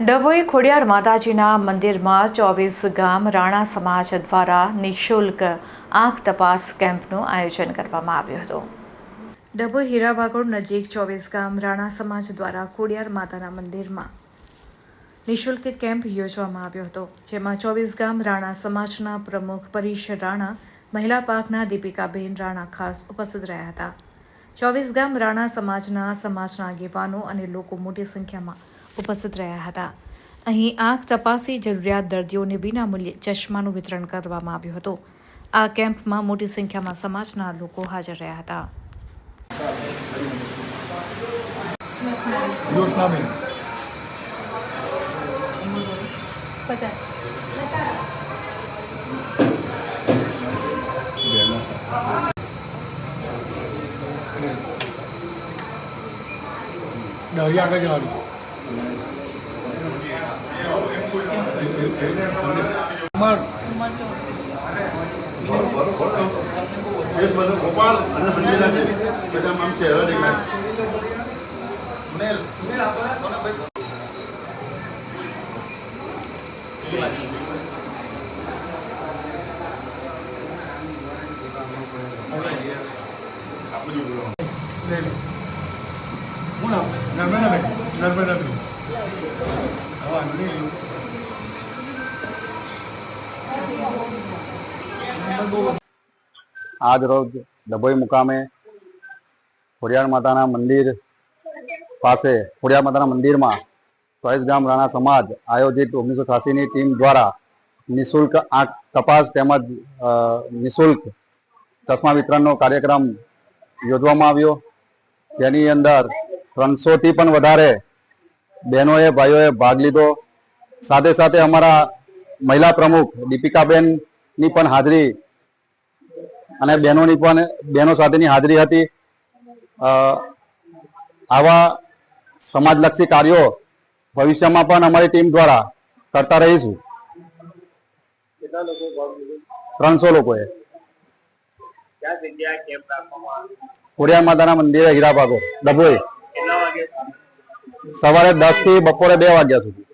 ડભોઈ ખોડિયાર માતાજીના મંદિરમાં ચોવીસ ગામ રાણા સમાજ દ્વારા નિઃશુલ્ક આંખ તપાસ કેમ્પનું આયોજન કરવામાં આવ્યું હતું. ડભોઈ હીરાબાગોળ નજીક ચોવીસ ગામ રાણા સમાજ દ્વારા ખોડિયાર માતાના મંદિરમાં નિઃશુલ્ક કેમ્પ યોજવામાં આવ્યો હતો, જેમાં ચોવીસ ગામ રાણા સમાજના પ્રમુખ પરીશ રાણા, મહિલા પાકના દીપિકાબેન રાણા ખાસ ઉપસ્થિત રહ્યા હતા. ચોવીસ ગામ રાણા સમાજના સમાજના આગેવાનો અને લોકો મોટી સંખ્યામાં ઉપસ્થિત રહ્યા હતા. અહીં આંખ તપાસી જરૂરિયાત દર્દીઓને વિનામૂલ્યે ચશ્માનું વિતરણ કરવામાં આવ્યું હતું. આ કેમ્પમાં મોટી સંખ્યામાં સમાજના લોકો હાજર રહ્યા હતા. đời ra bây giờ Umar. Yes, Manu Gopal, Anu Sanjay Raja, kita mam cera deh. Sunil, Sunil apa ya? Mana baik? આજ રોજ ડભોઈ મુકામે ખોડિયાર માતાના મંદિર પાસે, ખોડિયાર માતાના મંદિરમાં ચોઈસ ગામ રાણા સમાજ આયોજિત ઓગણીસો છ્યાસીની ટીમ દ્વારા નિઃશુલ્ક આંખ તપાસ તેમજ નિઃશુલ્ક ચશ્મા વિતરણનો કાર્યક્રમ યોજવામાં આવ્યો. તેની અંદર ત્રણસોથી પણ વધારે બહેનોએ ભાઈઓએ ભાગ લીધો. સાથે સાથે અમારા મહિલા પ્રમુખ દીપિકાબેનની પણ હાજરી અને બહેનોની પણ બહેનો સાથેની હાજરી હતી. આવા સમાજલક્ષી કાર્યો ભવિષ્યમાં પણ અમારી ટીમ દ્વારા કરતા રહીશું. ત્રણસો લોકોએ? ખોડિયાર માતાના મંદિરે હીરાબાગો ડભોઈ. સવારે દસથી બપોરે બે વાગ્યા સુધી.